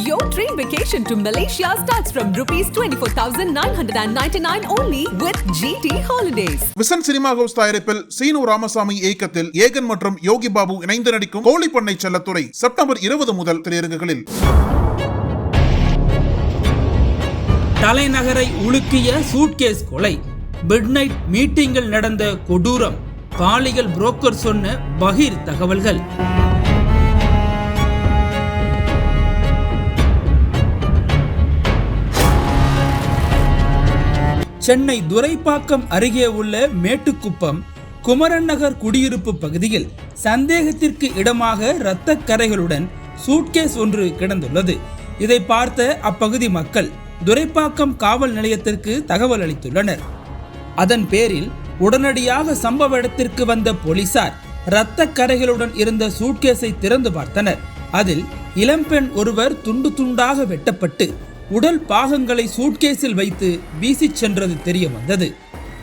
Your dream vacation to Malaysia starts from rupees 24,999 only with GT Holidays. Vision Cinema House தயாரிப்பில் சீனு ராமசாமி இயக்கத்தில் ஏகன் மற்றும் யோகி பாபு இணைந்து நடிக்கும் கோழிப்பண்ணை செல்லத்துறை செப்டம்பர் இருபது முதல் திரையரங்குகளில் தலைநகரை உலுக்கிய சூட்கேஸ் கொலை மிட்நைட் மீட்டிங்கில் நடந்த கொடூரம் பாலியல் புரோக்கர் சொன்ன பகீர் தகவல்கள் சென்னை துரைப்பாக்கம் அருகே உள்ள மேட்டுக்குப்பம் குமரன் நகர் குடியிருப்பு பகுதியில் சந்தேகத்திற்கு இடமாக இரத்த கரைகளுடன் சூட்கேஸ் ஒன்று கிடந்துள்ளது. இதை பார்த்த அப்பகுதி மக்கள் துரைப்பாக்கம் காவல் நிலையத்திற்கு தகவல் அளித்துள்ளனர். அதன் பேரில் உடனடியாக சம்பவ இடத்திற்கு வந்த போலீசார் இரத்த கரைகளுடன் இருந்த சூட்கேஸை திறந்து பார்த்தனர். அதில் இளம்பெண் ஒருவர் துண்டு துண்டாக வெட்டப்பட்டு உடல் பாகங்களை சூட்கேஸில் வைத்து வீசிச் சென்றது தெரிய வந்தது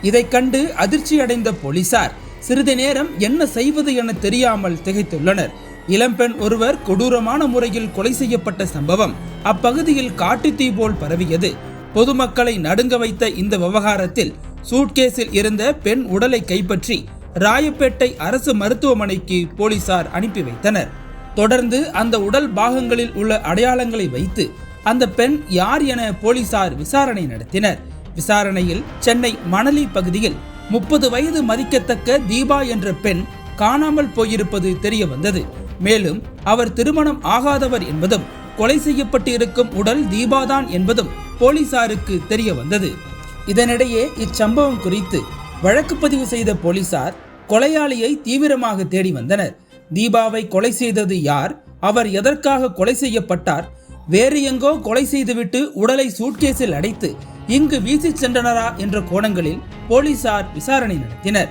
இதை கண்டு அதிர்ச்சியடைந்த போலீசார் சிறிது நேரம் என்ன செய்வது என தெரியாமல் திகைத்துள்ளனர். இளம்பெண் ஒருவர் கொடூரமான முறையில் கொலை செய்யப்பட்ட சம்பவம் அப்பகுதியில் காட்டுத்தீ போல் பரவியது. பொதுமக்களை நடுங்க வைத்த இந்த விவகாரத்தில் சூட்கேஸில் இருந்த பெண் உடலை கைப்பற்றி ராயப்பேட்டை அரசு மருத்துவமனைக்கு போலீசார் அனுப்பி வைத்தனர். தொடர்ந்து அந்த உடல் பாகங்களில் உள்ள அடையாளங்களை வைத்து அந்த பெண் யார் என போலீசார் விசாரணை நடத்தினர். விசாரணையில் சென்னை மணலி பகுதியில் முப்பது வயது மதிக்கத்தக்க தீபா என்ற பெண் காணாமல் போயிருப்பது தெரிய வந்தது. மேலும் அவர் திருமணம் ஆகாதவர் என்பதும் கொலை செய்யப்பட்டு இருக்கும் உடல் தீபாதான் என்பதும் போலீசாருக்கு தெரிய வந்தது. இதனிடையே இச்சம்பவம் குறித்து வழக்கு பதிவு செய்த போலீசார் கொலையாளியை தீவிரமாக தேடி வந்தனர். தீபாவை கொலை செய்தது யார்? அவர் எதற்காக கொலை செய்யப்பட்டார்? வேறு எங்கோ கொலை செய்துவிட்டு உடலை சூட்கேஸில் அடைத்து இங்கு வீசிச் சென்றனரா என்ற கோணங்களில் போலீசார் விசாரணை நடத்தினர்.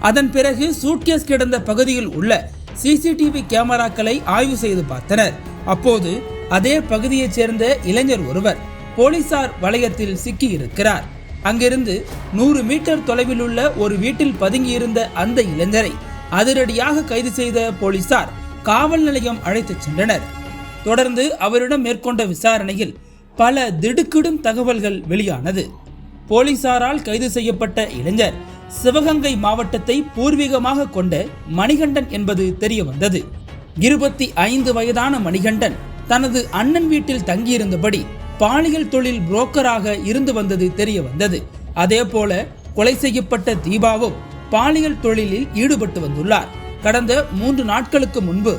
அதன் பிறகு சூட்கேஸ் கிடந்த பகுதியில் உள்ள சிசிடிவி கேமராக்களை ஆய்வு செய்து பார்த்தனர். அப்போது அதே பகுதியைச் சேர்ந்த இளைஞர் ஒருவர் போலீசார் வளையத்தில் சிக்கியிருக்கிறார். அங்கிருந்து நூறு மீட்டர் தொலைவில் உள்ள ஒரு வீட்டில் பதுங்கியிருந்த அந்த இளைஞரை அதிரடியாக கைது செய்த போலீசார் காவல் நிலையம் அழைத்துச் சென்றனர். தொடர்ந்து அவரிடம் மேற்கொண்ட விசாரணையில் பல திடுக்கிடும் தகவல்கள் வெளியானது. போலீசாரால் கைது செய்யப்பட்ட இளைஞர் சிவகங்கை மாவட்டத்தை பூர்வீகமாக கொண்ட மணிகண்டன் என்பது தெரிய வந்தது இருபத்தி ஐந்து வயதான மணிகண்டன் தனது அண்ணன் வீட்டில் தங்கியிருந்தபடி பாலியல் தொழில் புரோக்கராக இருந்து வந்தது தெரிய வந்தது அதே போல கொலை செய்யப்பட்ட தீபாவும் பாலியல் தொழிலில் ஈடுபட்டு வந்துள்ளார். கடந்த மூன்று நாட்களுக்கு முன்பு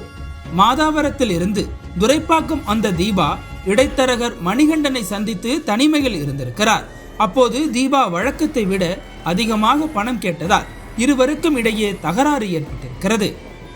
மாதாவரத்தில் இருந்து துரைப்பாக்கம் அந்த தீபா இடைத்தரகர் மணிகண்டனை சந்தித்து தனிமையில் இருந்திருக்கிறார். அப்போது தீபா வழக்கத்தை விட அதிகமாக பணம் கேட்டதால் இருவருக்கும் இடையே தகராறு ஏற்பட்டிருக்கிறது.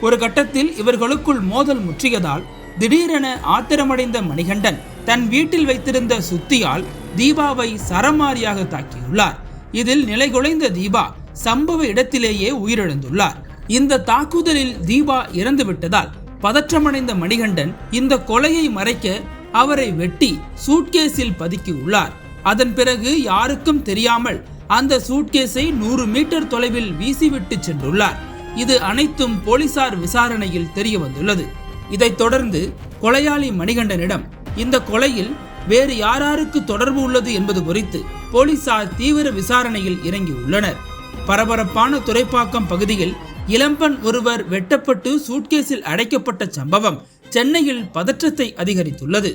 ஒரு கட்டத்தில் இவர்களுக்குள் மோதல் முற்றியதால் திடீரென ஆத்திரமடைந்த மணிகண்டன் தன் வீட்டில் வைத்திருந்த சுத்தியால் தீபாவை சரமாரியாக தாக்கியுள்ளார். இதில் நிலைகுலைந்த தீபா சம்பவ இடத்திலேயே உயிரிழந்துள்ளார். இந்த தாக்குதலில் தீபா இறந்து விட்டதால் பதற்றமடைந்த மணிகண்டன் இந்த கொலையை மறைக்க அவரை வெட்டி சூட்கேஸில் பதுக்கியுள்ளார் அதன் பிறகு யாருக்கும் தெரியாமல் அந்த சூட்கேஸை நூறு மீட்டர் தொலைவில் வீசிவிட்டு சென்றுள்ளார். இது அனைத்தும் போலீசார் விசாரணையில் தெரிய வந்துள்ளது. இதைத் தொடர்ந்து கொலையாளி மணிகண்டனிடம் இந்த கொலையில் வேறு யாராருக்கு தொடர்பு உள்ளது என்பது குறித்து போலீசார் தீவிர விசாரணையில் இறங்கியுள்ளனர். பரபரப்பான துறைப்பாக்கம் பகுதியில் இளம்பெண் ஒருவர் வெட்டப்பட்டு சூட்கேஸில் அடைக்கப்பட்ட சம்பவம் சென்னையில் பதற்றத்தை அதிகரித்துள்ளது.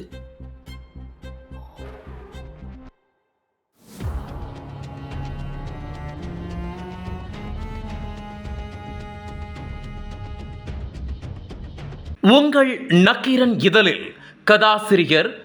உங்கள் நக்கீரன் இதழில் கதாசிரியர்